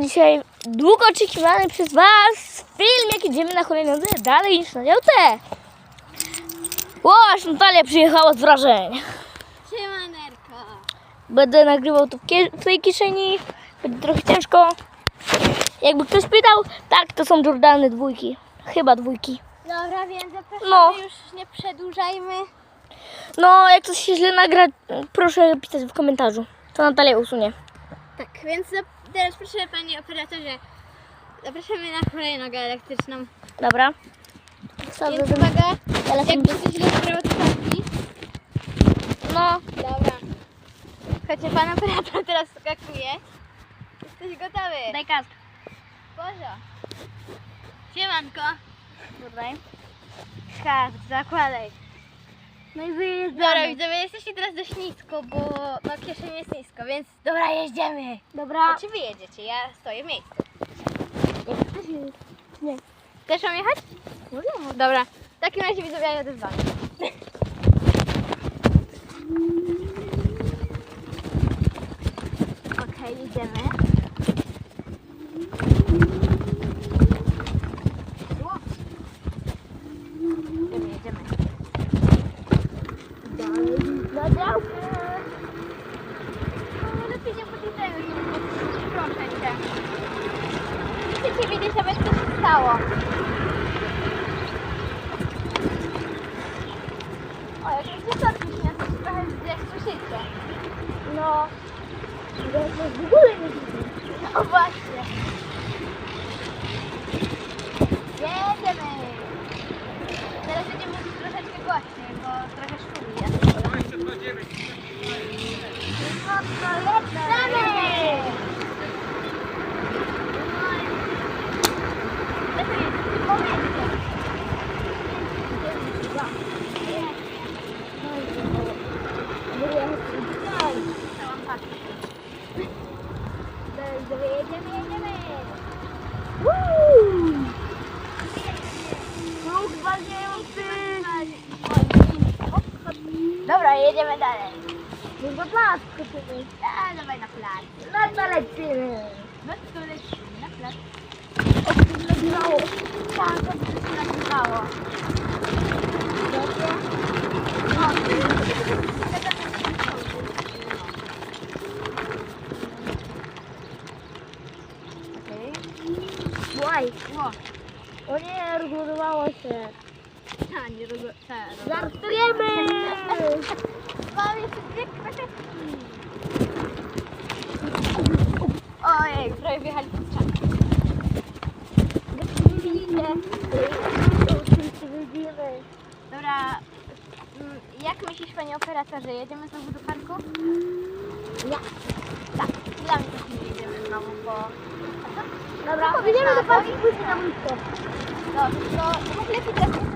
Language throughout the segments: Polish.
dzisiaj długo oczekiwany przez Was film, jak idziemy na hulajnodze dalej niż na działce. Aż Natalia przyjechała z wrażeń. Siemaneczko. Będę nagrywał to w, w tej kieszeni, będzie trochę ciężko. Jakby ktoś pytał, tak, to są Jordany dwójki. Chyba dwójki. Dobra, więc zapraszamy, No. już nie przedłużajmy. No, jak coś się źle nagra, proszę pisać w komentarzu. To Natalia usunie. Tak, więc zap- teraz proszę Panie Operatorze, zapraszamy na hulajnogę elektryczną. Dobra. Więc uwaga, telefon. jakby coś źle to zamknij. No, Dobra. Chodźcie, Pan Operator teraz skakuje. Jesteś gotowy? daj kask. Bożo. Siemanko. Tutaj. Kask, zakładaj. No i Dobra, wyjeżdżamy. widzowie, jesteście teraz dość nisko, bo no kieszeń jest nisko, więc dobra, jeździemy. Dobra. A czy wy jedziecie? Ja stoję w miejscu. Nie. Chcesz mam jechać? Dobra, w takim razie widzowie, ja jadę z wami. Okej, jedziemy. Jedziemy, jedziemy. Na działkę. No, lepiej nie podjeżdżajmy, nie proszę cię. Chcecie wiedzieć nawet, co się stało. O, jak już wystarczy się, to się trochę jak słyszycie. No. Ja się w ogóle nie widzę. No właśnie. Jedziemy. Teraz będziemy mówić troszeczkę głośniej, bo trochę szumi jest. No to lecimy! Lepiej jest w momencie. Całą paczkę. Jedziemy, jedziemy, jedziemy. Ruch zwalniający. Dobra, jedziemy dalej. No do plac skoczymy. A, dawaj na plac. No to lecimy. No to lecimy na plac. Nagrywało. Tak, to się nagrywało. Dobrze. Okej. Słuchaj. Ło. O nie, rozładowało się. A, nie robię. Żartujemy. Dwie kwiateczki. Ojej, prawie wjechali pod ścianę. Nie. Dobra, mm, jak myślisz panie operatorze, jedziemy znowu do parku? Ja. Tak, dla mnie też nie jedziemy znowu, bo... Dobra, Co idziemy do parku Mamo? później na ulicę. Dobrze, to lepiej teraz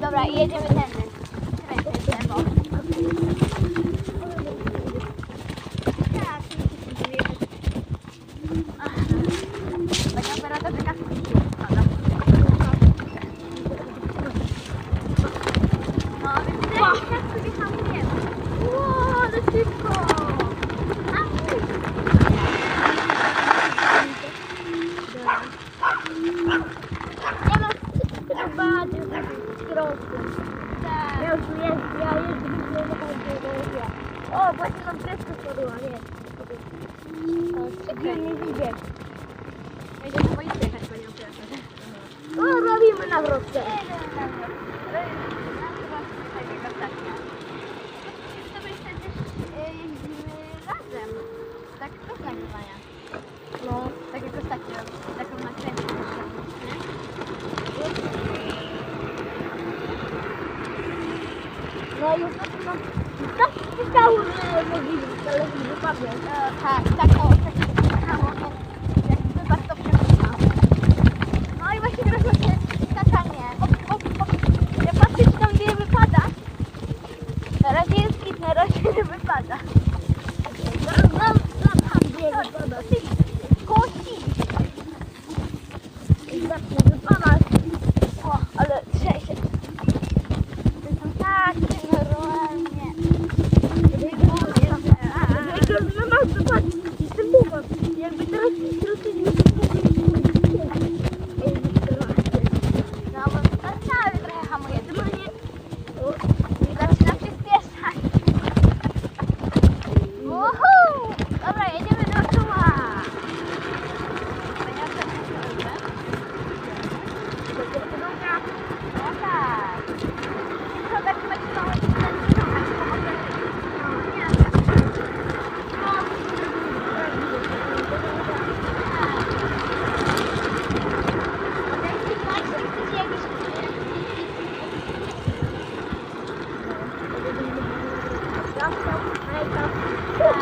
Dobra, jedziemy tędy. O, właśnie nam kreska spadła, nie. Przykro nie widzę. Będzie chyba i jechać po nią kreska. No, robimy na wrotce. Tak, bez nagrywania. No, tak jak taką nakręcić jeszcze. No i ostatnio trochę. ale wypadnie. E, tak, tak, o, tak się stało, więc jak wypadł, to przepraszam. No i właśnie teraz właśnie skakanie. Op, op, op. Ja patrzę, czy tam nie wypada. Na razie jest git, na razie nie wypada. Zaraz nam tam nie wypada. Kości! Zacznie wypadać. よし! Tak,